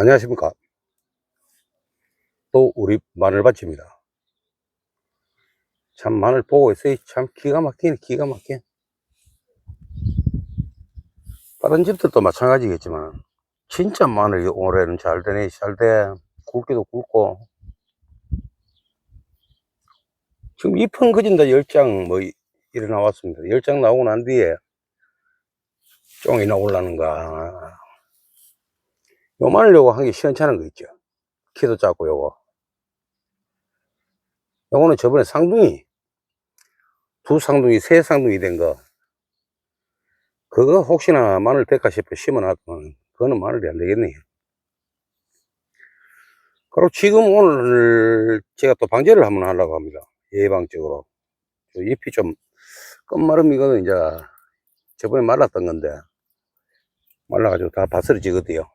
안녕하십니까. 또 우리 마늘밭입니다. 참 마늘 보고 있어요. 참 기가 막히네, 기가 막혀. 다른 집들도 마찬가지겠지만, 진짜 마늘이 올해는 잘 되네, 잘 돼. 굵기도 굵고. 지금 잎은 그진다 열장뭐 이래 나왔습니다. 열장 나오고 난 뒤에 쫑이 나올라는가. 요 마늘 요거 한개 시원찮은 거 있죠. 키도 작고 요거. 요거는 저번에 상둥이, 두 상둥이, 세 상둥이 된 거. 그거 혹시나 마늘 될까 싶어 심어놨더만, 그거는 마늘이 안 되겠네요. 그리고 지금 오늘 제가 또 방제를 한번 하려고 합니다. 예방적으로. 저 잎이 좀 끝마름이거든, 이제. 저번에 말랐던 건데. 말라가지고 다 바스러지거든요.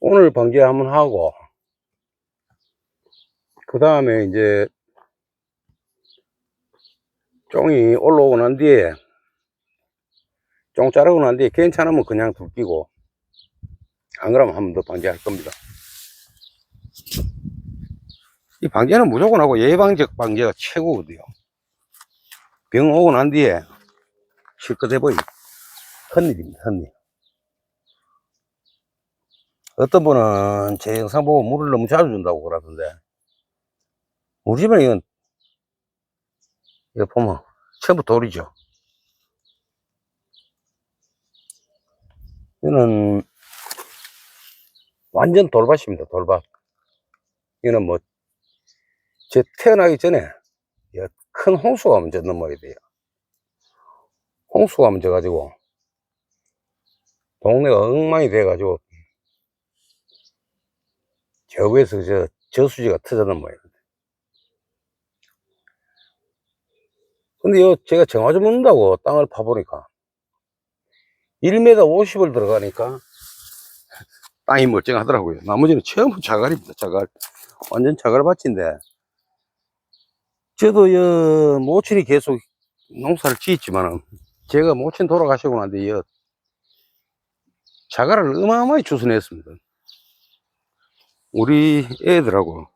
오늘 방제 한번 하고, 그 다음에 이제, 쫑이 올라오고 난 뒤에, 쫑 자르고 난 뒤에 괜찮으면 그냥 둘 끼고, 안 그러면 한 번 더 방제할 겁니다. 이 방제는 무조건 하고 예방적 방제가 최고거든요. 병 오고 난 뒤에 실컷 해보이. 큰일입니다, 큰일. 어떤 분은 제 영상 보고 물을 너무 자주 준다고 그러던데, 우리 집은 이건, 이거 보면, 전부 돌이죠. 이거는, 완전 돌밭입니다, 돌밭. 이거는 뭐, 제 태어나기 전에, 이큰 홍수가 먼저 넘어야 돼요. 홍수가 먼저 가지고, 동네가 엉망이 돼가지고, 저 위에서 저 저수지가 터져 넘어요. 근데 요 제가 정화 좀 넣는다고 땅을 파보니까 1m 50을 들어가니까 땅이 멀쩡하더라고요. 나머지는 전부 자갈입니다. 자갈. 완전 자갈밭인데 저도 여 모친이 계속 농사를 지었지만은 제가 모친 돌아가시고 난 뒤에 여 자갈을 어마어마하게 주워냈습니다. 우리 애들하고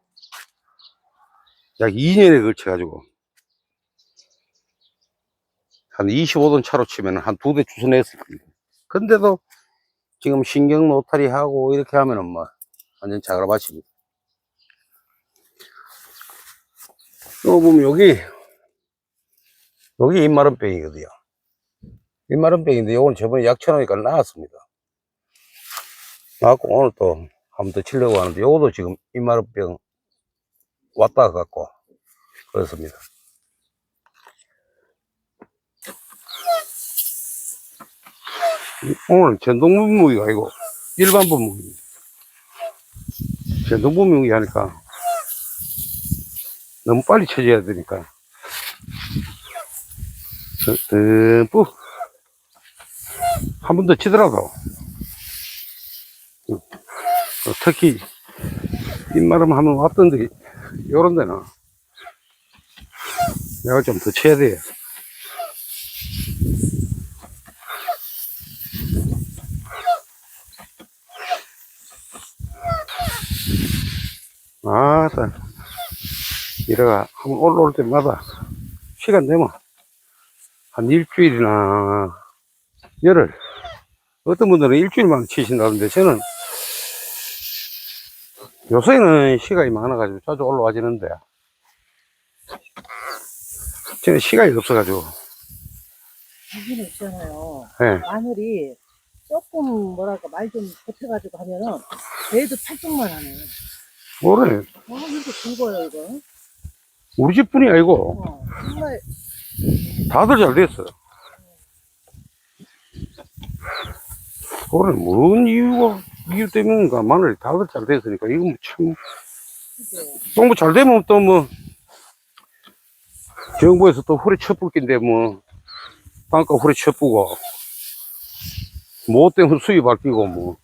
약 2년에 걸쳐 가지고 한 25돈 차로 치면 한 두 대 주워냈을 겁니다. 근데도 지금 신경 노탈이 하고 이렇게 하면은 뭐 완전 자갈밭입니다. 또 보면 여기 여기 입마름병이거든요. 입마름병인데 요건 저번에 약 쳐놓으니까 나왔습니다. 나왔고 오늘 또 한 번 더 치려고 하는데 요것도 지금 입마름병 왔다 갔고 그렇습니다. 오늘 전동 분무기가 아니고 일반 분무기입니다. 전동 분무기 하니까 너무 빨리 쳐줘야 되니까 듬뿍 한 번 더 치더라도 어, 특히 입마름 하면 왔던데 요런 데는 내가 좀 더 쳐야 돼요. 아따 이래가 한번 올라올 때마다 시간 되면 한 일주일이나 열흘. 어떤 분들은 일주일만 치신다는데 저는 요새는 시간이 많아가지고 자주 올라와지는데 저는 시간이 없어가지고 여기는 있잖아요. 예. 마늘이 조금 뭐랄까 말좀 보태가지고 하면은 얘도 팔뚝만 하네. 뭐래 아 이렇게 굵어요 이거. 우리 집뿐이 아니고 어, 정말 다들 잘 됐어요 그거는 뭔 이유가 이유 때문인가? 마늘이 다들 잘 됐으니까 이거 뭐참 크게. 너무 잘 되면 또 뭐, 정부에서 또 허리 첩불긴데 뭐, 땅값 허리 첩부고, 뭐 때문에 수입 아끼고 뭐,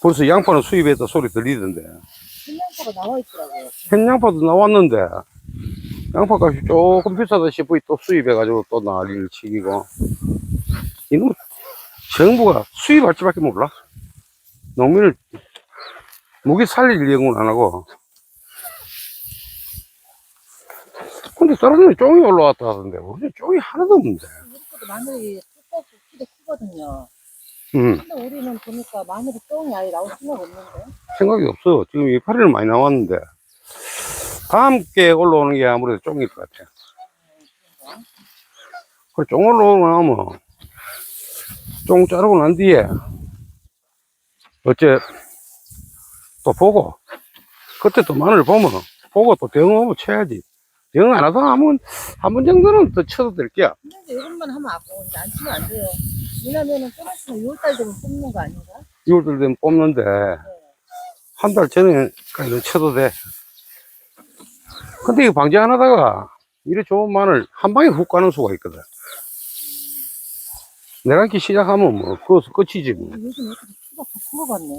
벌써 양파는 수입했다 소리 들리던데, 생양파가 나와 있더라고요. 햇양파도 나왔는데, 양파 값이 조금 비싸다 싶으니 또 수입해가지고 또 난리를 치기고, 이놈 정부가 수입할 줄밖에 몰라. 농민을 목이 살릴 예고는 안 하고. 근데 데는 쫑이 올라왔다 하던데, 우리는 쫑이 하나도 없는데. 우리 것도 마늘이 두껍고 키도 크거든요. 음, 근데 우리는 보니까 마늘이 쫑이 아예 나올 생각 없는데. 생각이 없어. 지금 이파리는 많이 나왔는데. 다음 게 올라오는 게 아무래도 쫑일 것 같아. 올라오고 나면, 쫑 자르고 난 뒤에, 어째, 또 보고, 그때 또 마늘 보면, 보고 또 대응하면 쳐야지. 대응 안 하다 하면, 한 번 정도는 더 쳐도 될 게야. 근데 이제 이것만 하면 아까운데 안 치면 안 돼요. 왜냐면은 좀 있으면 6월달 되면 뽑는 거 아닌가? 6월 되면 뽑는데, 한달 전에까지는 쳐도 돼. 근데 이거 방지 안 하다가, 이래 좋은 마늘 한 방에 훅 가는 수가 있거든. 내가 이렇게 시작하면 뭐, 그것은 끝이지 뭐. 키가 더큰거 같네.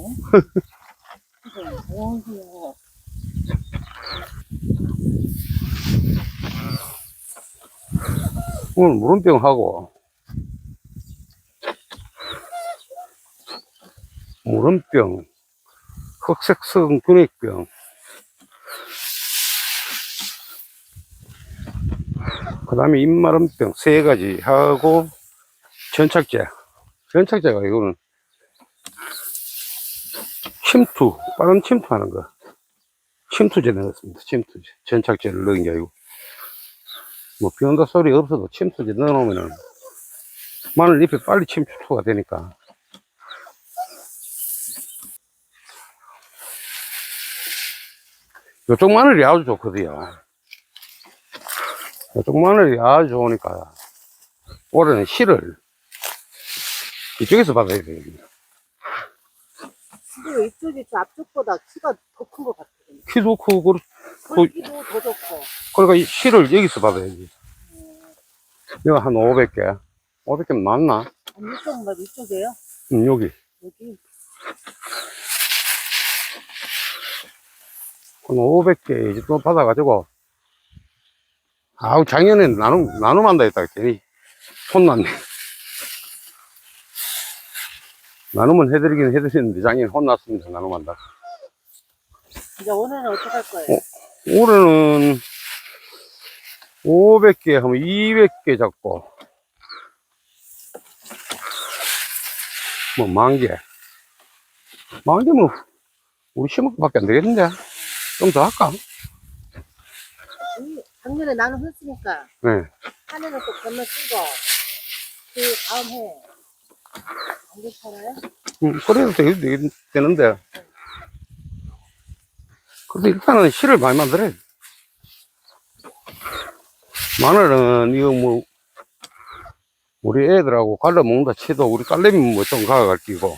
오늘 무름병하고, 무름병, 흑색성 균액병, 그 다음에 입마름병 세 가지 하고, 전착제. 전착제가 이거는 침투, 빠른 침투하는 거. 침투제 넣었습니다. 침투제. 전착제를 넣은 게 아니고. 뭐, 비 온다 소리 없어도 침투제 넣어놓으면은 마늘 잎이 빨리 침투가 되니까. 요쪽 마늘이 아주 좋거든요. 요쪽 마늘이 아주 좋으니까 올해는 실을 이쪽에서 받아야 됩니다. 근데 이쪽이 저 앞쪽보다 키가 더 큰 것 같거든요. 키도 크고, 그렇- 굵기도 더 좋고. 그러니까 이 실을 여기서 받아야지. 이거 한 500개. 500개 맞나? 아니, 이쪽 뭐 이쪽이에요? 음, 여기. 여기. 한 500개 이제 또 받아가지고, 아우, 작년에 나눔, 나눔한다 했다가 괜히 혼났네. 나눔은 해드리긴 해드리는데 작년에 혼났습니다. 나눔한다. 이제 오늘은 어떻게 할 거예요? 올해는 500개 하면 200개 잡고, 뭐, 만 개. 만 개면 우리 심을 것밖에 안 되겠는데? 좀 더 할까? 이 작년에 나는 했으니까 네. 한 해는 또 건너 쓰고 그 다음 해. 그래도 되긴 되는데. 그래도 일단은 실을 많이 만들어야 돼. 마늘은 이거 뭐, 우리 애들하고 갈라 먹는다 치도 우리 딸내미 뭐 좀 가갈 끼고,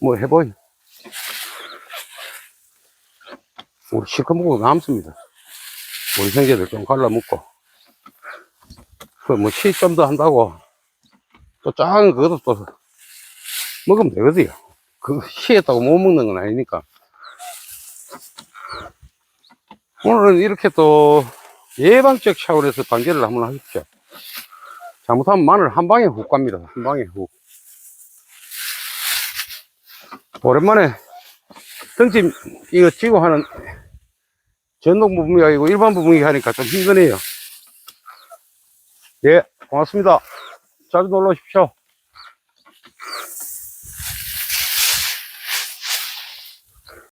뭐 해보이. 우리 실컷 먹고 남습니다. 우리 형제들 좀 갈라 먹고. 그 뭐 시 좀 더 한다고, 또 작은 거 그것도 또 먹으면 되거든요. 그 시했다고 못 먹는 건 아니니까. 오늘은 이렇게 또 예방적 차원에서 방제를 한번 하십시오. 잘못하면 마늘 한 방에 훅 갑니다. 한 방에 훅. 오랜만에 등짐 이거 찌고 하는 전동 부분이 아니고 일반 부분이 하니까 좀 힘드네요. 예, 고맙습니다. 자주 놀러 오십시오.